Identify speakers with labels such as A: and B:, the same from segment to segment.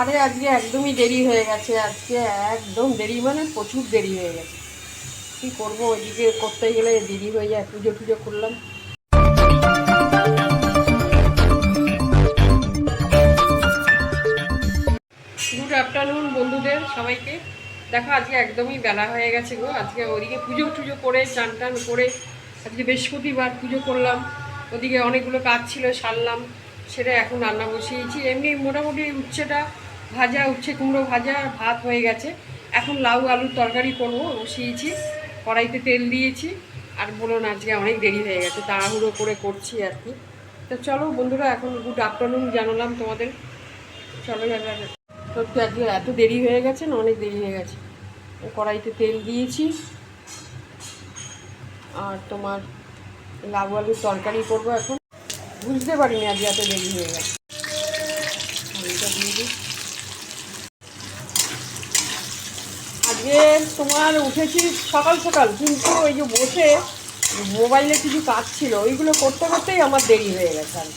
A: আরে আজকে একদমই দেরি হয়ে গেছে, আজকে একদম দেরি মানে প্রচুর দেরি হয়ে গেছে। কী করব, ওইদিকে করতে গেলে দেরি হয়ে যায়, পুজো টুজো করলাম। গুড আফটারনুন বন্ধুদের, সবাইকে। দেখো, আজকে একদমই বেলা হয়ে গেছে গো। আজকে ওদিকে পুজো টুজো করে, চান টান করে আজকে বৃহস্পতিবার পুজো করলাম। ওদিকে অনেকগুলো কাজ ছিল, সারলাম। সেটা এখন রান্না বসিয়েছি। এমনি মোটামুটি উচ্ছেটা ভাজা, উচ্ছে কুমড়ো ভাজা, ভাত হয়ে গেছে। এখন লাউ, আলুর তরকারি করব, বসিয়েছি। কড়াইতে তেল দিয়েছি। আর বলুন, আজকে অনেক দেরি হয়ে গেছে, তাড়াহুড়ো করে করছি আর কি। তো চলো বন্ধুরা, এখন গুড আফটারনুন জানালাম তোমাদের। চলো এবার সত্যি আজকে এত দেরি হয়ে গেছে না, অনেক দেরি হয়ে গেছে। কড়াইতে তেল দিয়েছি। আর তোমার লাউ, আলুর তরকারি করব এখন। বুঝতে পারিনি আজকে এত দেরি হয়ে গেছে আলুটা দিয়ে দিই আজকে তোমার উঠেছি সকাল সকাল, কিন্তু ওই যে বসে মোবাইলে কিছু কাজ ছিল, ওইগুলো করতে করতেই আমার দেরি হয়ে গেছে আর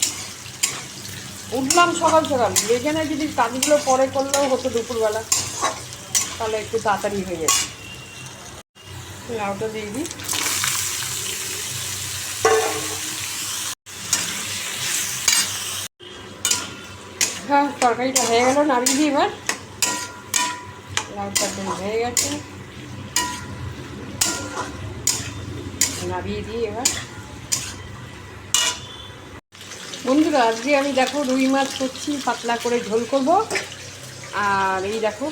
A: উঠলাম সকাল সকাল এখানে যদি কাজগুলো পরে করলেও হতো দুপুরবেলা, তাহলে একটু তাড়াতাড়ি হয়ে যেত। লাউটা দিয়ে দিই। হ্যাঁ তরকারিটা হয়ে গেল, নাড়িয়ে দিই এবার। লাউটা একদম হয়ে গেছে। নাড়িয়ে দিই এবার। বন্ধুরা, আজকে আমি দেখো রুই মাছ করছি, পাতলা করে ঝোল করব। আর এই দেখো,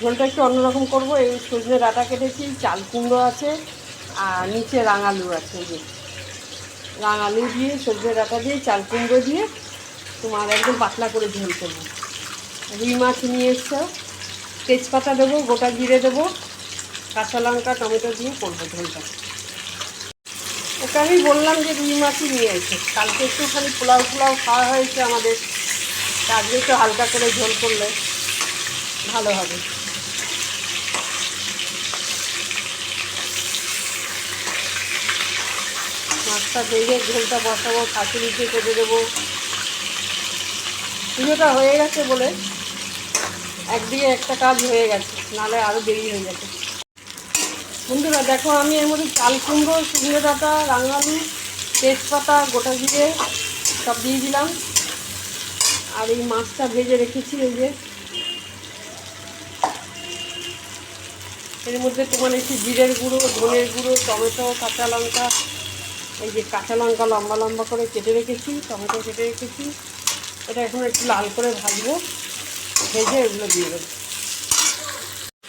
A: ঝোলটা একটু অন্যরকম করব। এই সজনে ডাঁটা কেটেছি, চাল কুমড়ো আছে, আর নিচে রাঙালু আছে যে। রাঙালু দিয়ে, সজনে ডাঁটা দিয়ে, চাল কুমড়ো দিয়ে তোমার একদম পাতলা করে ঝোল করব। রুই মাছ নিয়ে এসছো। তেজপাতা দেবো, গোটা জিরে দেবো, কাঁচা লঙ্কা, টমেটো দিয়ে করব ঝোলটা। ওকে আমি বললাম যে রুই মাছই নিয়ে এসে। কালকে একটু খালি পোলাও পোলাও খাওয়া হয়েছে আমাদের। আজকে একটু হালকা করে ঝোল করলে ভালো হবে। মাছটা ভেজে ঝোলটা বসাবো শাশুড়িকে কেটে দেবো। পুজোটা হয়ে গেছে বলে একদিকে একটা কাজ হয়ে গেছে নাহলে আরও দেরি হয়ে যাবে। বন্ধুরা, দেখো আমি এর মধ্যে চাল কুমড়ো, শুকনো ডাঁটা রাঙালু তেজপাতা, গোটা জিরে সব দিয়ে দিলাম। আর এই মাছটা ভেজে রেখেছি, এই যে। এর মধ্যে তোমার একটু জিরের গুঁড়ো, ধনের গুঁড়ো, টমেটো, কাঁচা লঙ্কা। এই যে কাঁচা লঙ্কা লম্বা লম্বা করে কেটে রেখেছি, টমেটো কেটে রেখেছি। এটা এখন একটু লাল করে ভাজবো। ভেজে এগুলো দিয়ে দেবো।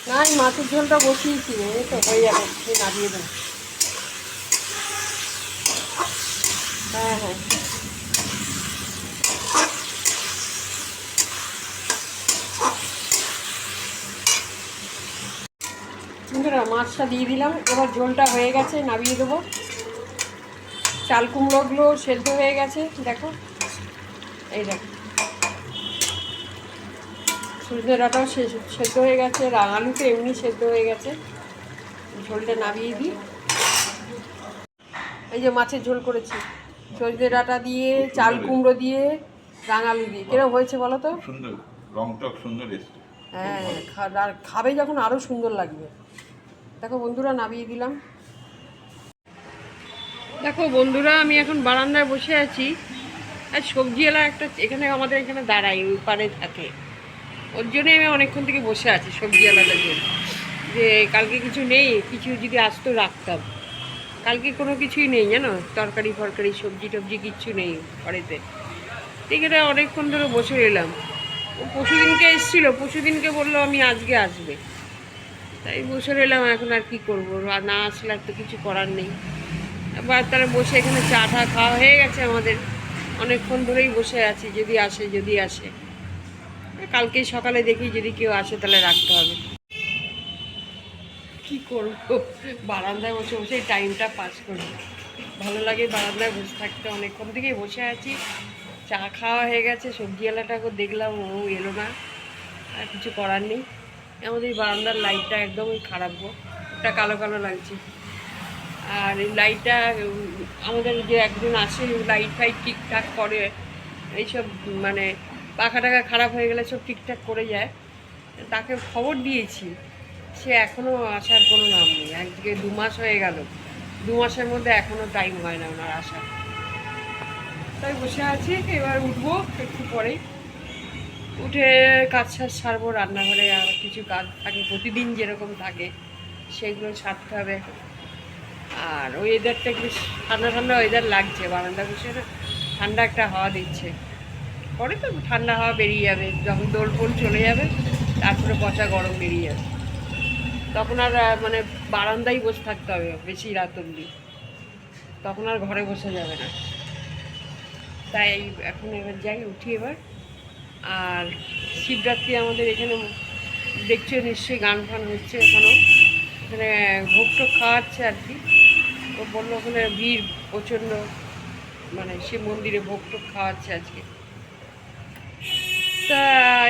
A: না এই মাছের ঝোলটা বসিয়েছি এই তো হয়ে যাবে, এই নাড়িয়ে দেবো। হ্যাঁ হ্যাঁ। বন্ধুরা, মাছটা দিয়ে দিলাম, এবার ঝোলটা হয়ে গেছে, নামিয়ে দেবো। চাল কুমড়োগুলো সেদ্ধ হয়ে গেছে, দেখো। এই দেখো। সূর্যের ডাটাও সেদ্ধ হয়ে গেছে আলু তো এমনি সেদ্ধ হয়ে গেছে। ঝোলটা নামিয়ে দিই। এই যে মাছের ঝোল করেছি। সজনে ডাঁটা দিয়ে চাল কুমড়ো দিয়ে রাঙালু দিয়ে। কিরম হয়েছে বলো তো?
B: সুন্দর। রংটক সুন্দর
A: হ্যাঁ আর খাবে যখন আরও সুন্দর লাগবে। দেখো বন্ধুরা নামিয়ে দিলাম। দেখো বন্ধুরা আমি এখন বারান্দায় বসে আছি। আর সবজিওয়ালা একটা এখানে আমাদের এখানে দাঁড়াই ওই পারে থাকে। ওর জন্যই আমি অনেকক্ষণ থেকে বসে আছি সবজিওয়ালাদের জন্য যে কালকে কিছু নেই, কিছু যদি আসতো রাখতাম। কালকে কোনো কিছুই নেই, জানো? তরকারি, ফরকারি, সবজি টবজি কিচ্ছু নেই ঘরেতে। এখানে অনেকক্ষণ ধরে বসে এলাম ও পশুদিনকে এসেছিল পশুদিনকে বলল আমি আজকে আসবে। তাই বসে এলাম এখন আর কি করব? না আসলে আর তো কিছু করার নেই। এবার তারা বসে এখানে চা টা খাওয়া হয়ে গেছে আমাদের। অনেকক্ষণ ধরেই বসে আছি, যদি আসে যদি আসে। কালকে সকালে দেখি যদি কেউ আসে তাহলে রাখতে হবে। কি করব? বারান্দায় বসে বসে টাইমটা পাস করি। ভালো লাগে বারান্দায় বসে থাকতে অনেকক্ষণ থেকেই বসে আছি। চা খাওয়া হয়ে গেছে সবজিওয়ালাটাকে দেখলাম, ও এলো না। আর কিছু করার নেই। আমাদের বারান্দার লাইটটা একদমই খারাপ গো। ওটা কালো কালো লাগছে। আর এই লাইটটা আমাদের যে একজন আসে লাইট ফাইট ঠিকঠাক করে, এইসব মানে পাখা টাকা খারাপ হয়ে গেলে সব ঠিকঠাক করে যায়। তাকে খবর দিয়েছি। সে এখনও আসার কোনো নাম নেই। একদিকে দু মাস হয়ে গেল। দু মাসের মধ্যে এখনও টাইম হয় না ওনার আসার তাই বসে আছি, এবার উঠবো একটু পরেই। উঠে কাজ সাজ সারবো, রান্নাঘরে আর কিছু কাজ থাকে, প্রতিদিন যেরকম থাকে, সেগুলো সারতে হবে। আর ওয়েদারটা একটু ঠান্ডা ঠান্ডা ওয়েদার লাগছে, বারান্দা বসে ঠান্ডা একটা হাওয়া দিচ্ছে। পরে তো ঠান্ডা হাওয়া বেরিয়ে যাবে, যখন দোল ফোল চলে যাবে, তারপরে পচা গরম বেরিয়ে যাবে। তখন আর মানে বারান্দায় বসে থাকতে হবে, বেশি রাত অবধি। তখন আর ঘরে বসে যাবে না। তাই এখন এবার যাই, উঠি এবার। আর শিবরাত্রি আমাদের এখানে দেখছ নিশ্চয়ই গান ফান হচ্ছে এখনও এখানে ভোগ টোগ খাওয়াচ্ছে আর কি। ও বলল ওখানে ভিড় প্রচণ্ড মানে শিব মন্দিরে ভোগ টোগ খাওয়াচ্ছে আজকে। তা,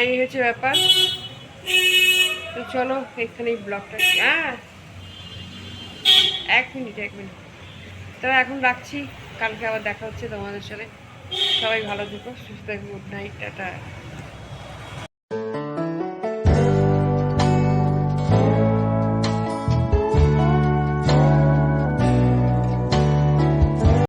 A: এই হচ্ছে ব্যাপার। তো চলো এখানেই ব্লগটা হ্যাঁ এক মিনিট এক মিনিট। তবে এখন রাখছি, কালকে আবার দেখা হচ্ছে তোমাদের সাথে। সবাই ভালো থেকো, সুস্থ থেকো গুড নাইট টাটা।